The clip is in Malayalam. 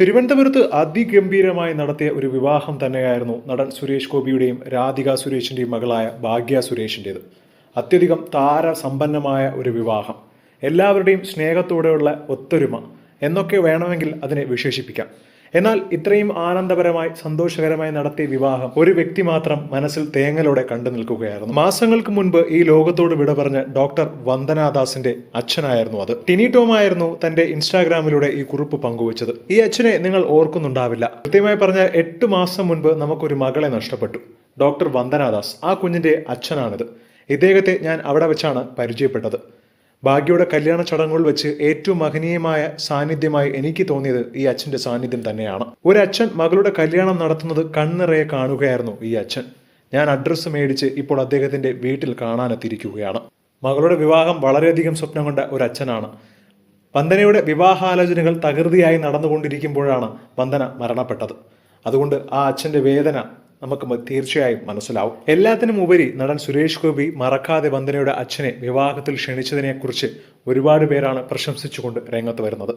തിരുവനന്തപുരത്ത് അതിഗംഭീരമായി നടത്തിയ ഒരു വിവാഹം തന്നെയായിരുന്നു നടൻ സുരേഷ് ഗോപിയുടെയും രാധിക സുരേഷിന്റെയും മകളായ ഭാഗ്യ സുരേഷിന്റേത് അത്യധികം താരസമ്പന്നമായ ഒരു വിവാഹം. എല്ലാവരുടെയും സ്നേഹത്തോടെയുള്ള ഒത്തൊരുമ. എന്നൊക്കെ വേണമെങ്കിൽ അതിനെ വിശേഷിപ്പിക്കാം. എന്നാൽ ഇത്രയും ആനന്ദപരമായി സന്തോഷകരമായി നടത്തിയ വിവാഹം ഒരു വ്യക്തി മാത്രം മനസ്സിൽ തേങ്ങലോടെ കണ്ടു നിൽക്കുകയായിരുന്നു. മാസങ്ങൾക്ക് മുൻപ് ഈ ലോകത്തോട് വിട പറഞ്ഞ ഡോക്ടർ വന്ദനാദാസിന്റെ അച്ഛനായിരുന്നു അത്. ടിനി തന്റെ ഇൻസ്റ്റാഗ്രാമിലൂടെ ഈ കുറിപ്പ് പങ്കുവച്ചത്. ഈ അച്ഛനെ നിങ്ങൾ ഓർക്കുന്നുണ്ടാവില്ല. കൃത്യമായി പറഞ്ഞ എട്ട് മാസം മുൻപ് നമുക്കൊരു മകളെ നഷ്ടപ്പെട്ടു. ഡോക്ടർ വന്ദനാദാസ് ആ കുഞ്ഞിന്റെ അച്ഛനാണിത്. ഇദ്ദേഹത്തെ ഞാൻ അവിടെ വെച്ചാണ് പരിചയപ്പെട്ടത്. ഭാഗ്യയുടെ കല്യാണ ചടങ്ങുകൾ വെച്ച് ഏറ്റവും മഹനീയമായ സാന്നിധ്യമായി എനിക്ക് തോന്നിയത് ഈ അച്ഛന്റെ സാന്നിധ്യം തന്നെയാണ്. ഒരു അച്ഛൻ മകളുടെ കല്യാണം നടത്തുന്നത് കണ്ണിറയെ കാണുകയായിരുന്നു ഈ അച്ഛൻ. ഞാൻ അഡ്രസ്സ് മേടിച്ച് ഇപ്പോൾ അദ്ദേഹത്തിന്റെ വീട്ടിൽ കാണാനെത്തിയിരിക്കുകയാണ്. മകളുടെ വിവാഹം വളരെയധികം സ്വപ്നം കൊണ്ട ഒരു അച്ഛനാണ് വന്ദനയുടെ വിവാഹാലോചനകൾ തകൃതിയായി നടന്നുകൊണ്ടിരിക്കുമ്പോഴാണ് വന്ദന മരണപ്പെട്ടത്. അതുകൊണ്ട് ആ അച്ഛന്റെ വേദന നമുക്ക് തീർച്ചയായും മനസ്സിലാവും. എല്ലാത്തിനും ഉപരി നടൻ സുരേഷ് ഗോപി മറക്കാതെ വന്ദനയുടെ അച്ഛനെ വിവാഹത്തിൽ ക്ഷണിച്ചതിനെക്കുറിച്ച് ഒരുപാട് പേരാണ് പ്രശംസിച്ചുകൊണ്ട് രംഗത്ത് വരുന്നത്.